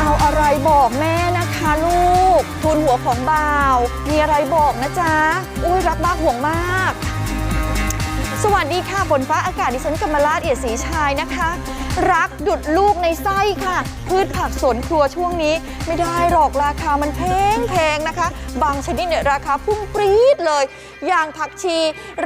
เอาอะไรบอกแม่นะคะลูก ทุนหัวของบ่าว มีอะไรบอกนะจ๊ะ อุ้ยรักมากห่วงมาก วัสดีค่ะฝนฟ้าอากาศดิฉันกำมลาดเอียดศรีชายนะคะ รักดุดลูกในไส้ค่ะ พืชผักสวนครัวช่วงนี้ ไม่ได้หรอกราคามันแพงแพงนะคะ บางชนิดเนี่ยราคาพุ่งปรี๊ดเลย อย่างผักชี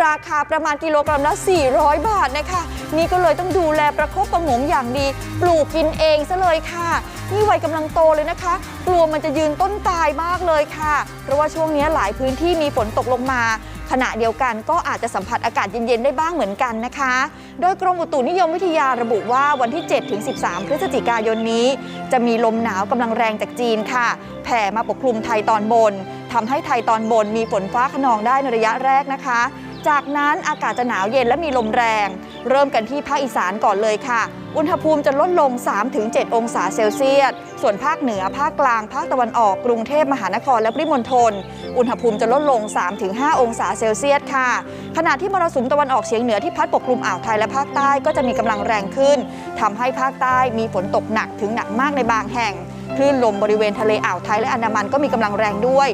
ราคาประมาณกิโลกรัมละ 400 บาทนะคะ นี่ก็เลยต้องดูแลประคบประงมอย่างดี ปลูกกินเองซะเลยค่ะนี่วัยกำลังโตเลยนะคะ กลัวมันจะยืนต้นตายมากเลยค่ะ เพราะว่าช่วงนี้หลายพื้นที่มีฝนตกลงมา ขณะเดียวกันก็อาจจะสัมผัสอากาศเย็นๆได้บ้างเหมือนกันนะคะ โดยกรมอุตุนิยมวิทยาระบุว่าวันที่ 7-13 พฤศจิกายนนี้ จะมีลมหนาวกำลังแรงจากจีนค่ะ แผ่มาปกคลุมไทยตอนบนทำให้ไทยตอนบนมีฝนฟ้าขนองได้ในระยะแรกนะคะ จากนั้นอากาศจะหนาวเย็นและมีลมแรง เริ่มกันที่ภาคอีสานก่อนเลยค่ะ อุณหภูมิจะลดลง 3-7 องศาเซลเซียส ส่วนภาคเหนือ ภาคกลาง ภาคตะวันออก กรุงเทพมหานครและปริมณฑล อุณหภูมิจะลดลง 3-5 องศาเซลเซียสค่ะ ขณะที่มรสุมตะวันออกเฉียงเหนือที่พัดปกคลุมอ่าวไทยและภาคใต้ก็จะมีกำลังแรงขึ้นทำให้ภาคใต้มีฝนตกหนักถึงหนักมากในบางแห่ง คลื่นลมบริเวณทะเลอ่าวไทยและอันดามันก็มีกำลังแรงด้วย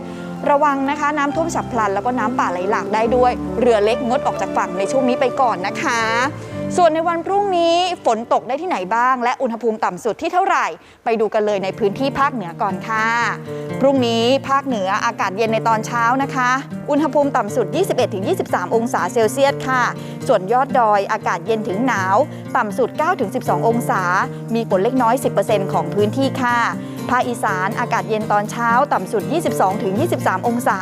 ระวังนะคะ น้ำท่วมฉับพลัน แล้วก็น้ำป่าไหลหลากได้ด้วย เรือเล็กงดออกจากฝั่งในช่วงนี้ไปก่อนนะคะ ส่วนในวันพรุ่งนี้ฝนตกได้ที่ไหนบ้าง และอุณหภูมิต่ำสุดที่เท่าไหร่ ไปดูกันเลยในพื้นที่ภาคเหนือก่อนค่ะ พรุ่งนี้ภาคเหนืออากาศเย็นในตอนเช้านะคะ อุณหภูมิต่ำสุด 21-23 องศาเซลเซียสค่ะ ส่วนยอดดอยอากาศเย็นถึงหนาว ต่ำสุด 9-12 องศา มีฝนเล็กน้อย 10%ของพื้นที่ค่ะ ภาคอีสานอากาศเย็นตอนเช้าต่ำสุด 22-23 องศา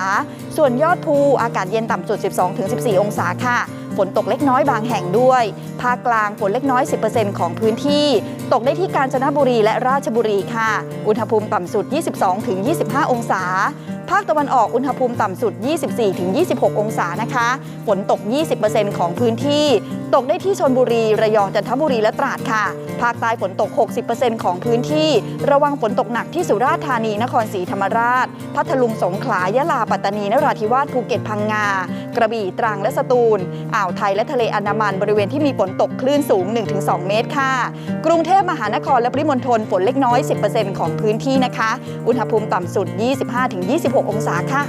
ส่วนยอดภูอากาศเย็นต่ำสุด 12-14 องศาค่ะ ฝนตกเล็กน้อยบางแห่งด้วย ภาคกลางฝนเล็กน้อย 10%ของพื้นที่ ตกได้ที่กาญจนบุรีและราชบุรีค่ะ อุณหภูมิต่ำสุด 22-25 องศา ภาคตะวันออกอุณหภูมิต่ำสุด 24-26 องศานะคะ ฝนตก 20%ของพื้นที่ ตกได้ที่ชนบุรี ระยอง จันทบุรี และตราดค่ะ ภาคใต้ฝนตก 60%ของพื้นที่ ระวังฝนตกหนักที่สุราษฎร์ธานี นครศรีธรรมราช พัทลุง สงขลา ยะลา ปัตตานี นราธิวาส ภูเก็ต พังงา กระบี่ ตรัง และสตูล อ่าวไทย และทะเลอันดามัน บริเวณที่มีฝนตกคลื่นสูง 1-2 เมตรค่ะ กรุงเทพมหานคร และปริมณฑล ฝนเล็กน้อย 10%ของพื้นที่นะคะ อุณหภูมิต่ำสุด 25-26องศาค่ะ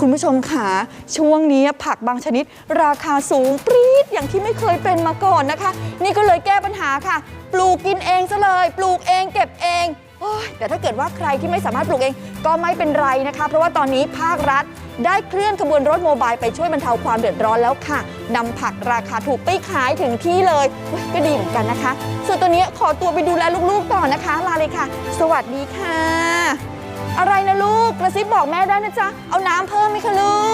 คุณผู้ชมค่ะช่วงนี้ผักบางชนิด ราคาสูงปรี๊ดอย่างที่ไม่เคยเป็นมาก่อนนะคะ นี่ก็เลยแก้ปัญหาค่ะ ปลูกกินเองซะเลย ปลูกเองเก็บเองโอ้ยแต่ถ้าเกิดว่าใครที่ไม่สามารถปลูกเองก็ไม่เป็นไรนะคะ เพราะว่าตอนนี้ภาครัฐได้เคลื่อนขบวนรถโมบายไปช่วยบรรเทาความเดือดร้อนแล้วค่ะนำผักราคาถูกไปขายถึงที่เลยยก็ดีเหมือนกันนะคะ ส่วนตัวนี้ขอตัวไปดูแลลูกๆต่อนะคะ ลาเลยค่ะ สวัสดีค่ะ อะไรนะลูกกระซิบบอกแม่ได้นะจ๊ะ เอาน้ำเพิ่มไหมคะลูก